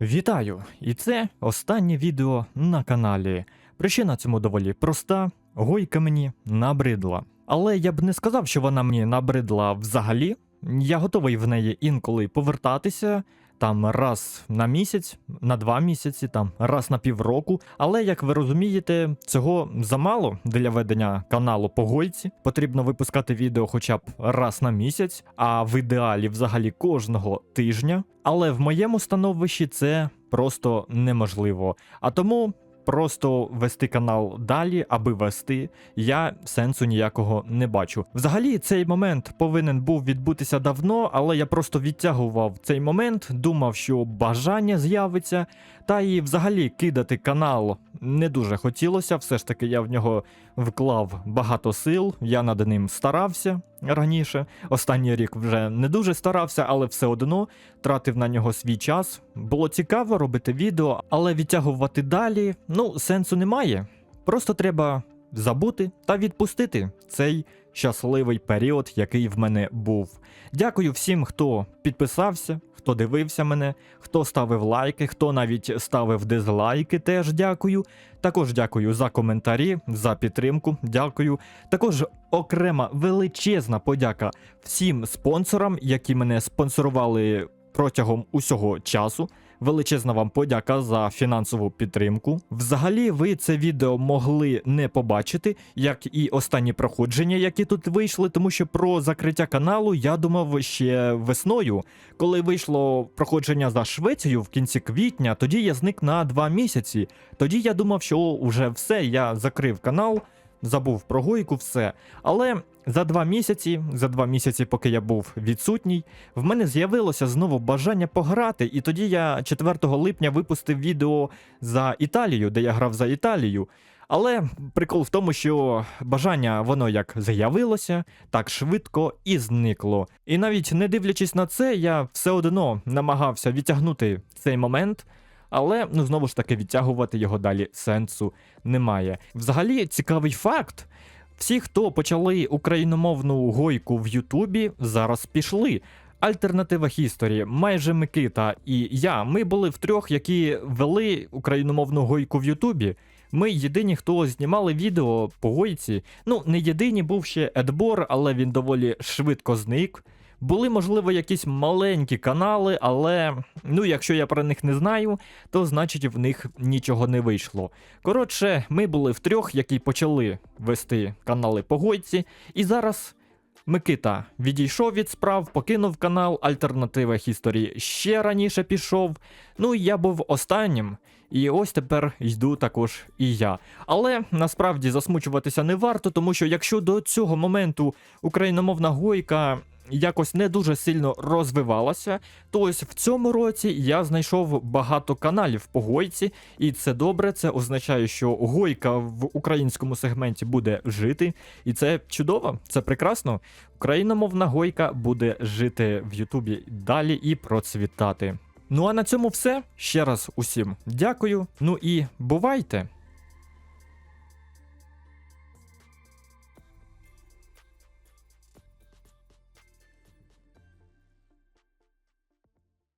Вітаю! І це останнє відео на каналі. Причина цьому доволі проста: гойка мені набридла. Але я б не сказав, що вона мені набридла взагалі. Я готовий в неї інколи повертатися. Там раз на місяць, на два місяці, там раз на півроку. Але як ви розумієте, цього замало для ведення каналу по гойці. Потрібно випускати відео хоча б раз на місяць, а в ідеалі взагалі кожного тижня. Але в моєму становищі це просто неможливо. А тому просто вести канал далі, аби вести, я сенсу ніякого не бачу. Взагалі, цей момент повинен був відбутися давно, але я просто відтягував цей момент, думав, що бажання з'явиться, та і взагалі кидати канал не дуже хотілося. Все ж таки, я в нього вклав багато сил, я над ним старався раніше. Останній рік вже не дуже старався, але все одно тратив на нього свій час. Було цікаво робити відео, але відтягувати далі ну сенсу немає. Просто треба забути та відпустити цей щасливий період, який в мене був. Дякую всім, хто підписався, хто дивився мене, хто ставив лайки, хто навіть ставив дизлайки. Теж дякую. Також дякую за коментарі, за підтримку. Дякую. Також окрема величезна подяка всім спонсорам, які мене спонсорували протягом усього часу. Величезна вам подяка за фінансову підтримку. Взагалі, ви це відео могли не побачити, як і останні проходження, які тут вийшли, тому що про закриття каналу я думав ще весною. Коли вийшло проходження за Швецію в кінці квітня, тоді я зник на два місяці. Тоді я думав, що вже все, я закрив канал, забув про гойку, все. Але за два місяці, за два місяці, поки я був відсутній, в мене з'явилося знову бажання пограти, і тоді я 4 липня випустив відео за Італію, де я грав за Італію. Але прикол в тому, що бажання воно як з'явилося, так швидко і зникло. І навіть не дивлячись на це, я все одно намагався відтягнути цей момент. Але ну знову ж таки відтягувати його далі сенсу немає. Взагалі цікавий факт. Всі, хто почали україномовну гойку в Ютубі, зараз пішли. Альтернатива Хісторі, майже Микита і я. Ми були втрьох, які вели україномовну гойку в Ютубі. Ми єдині, хто знімали відео по гойці. Ну, не єдині, був ще Едбор, але він доволі швидко зник. Були, можливо, якісь маленькі канали, але ну, якщо я про них не знаю, то значить в них нічого не вийшло. Коротше, ми були втрьох, які почали вести канали по гойці, і зараз. Микита відійшов від справ, покинув канал Альтернатива Хісторі ще раніше пішов. Ну я був останнім. І ось тепер йду також і я. Але насправді засмучуватися не варто, тому що якщо до цього моменту україномовна гойка якось не дуже сильно розвивалася, то ось в цьому році я знайшов багато каналів по гойці, і це добре. Це означає, що гойка в українському сегменті буде жити, і це чудово, це прекрасно. Україномовна гойка буде жити в Ютубі далі і процвітати. Ну а на цьому все. Ще раз усім дякую. Ну і бувайте!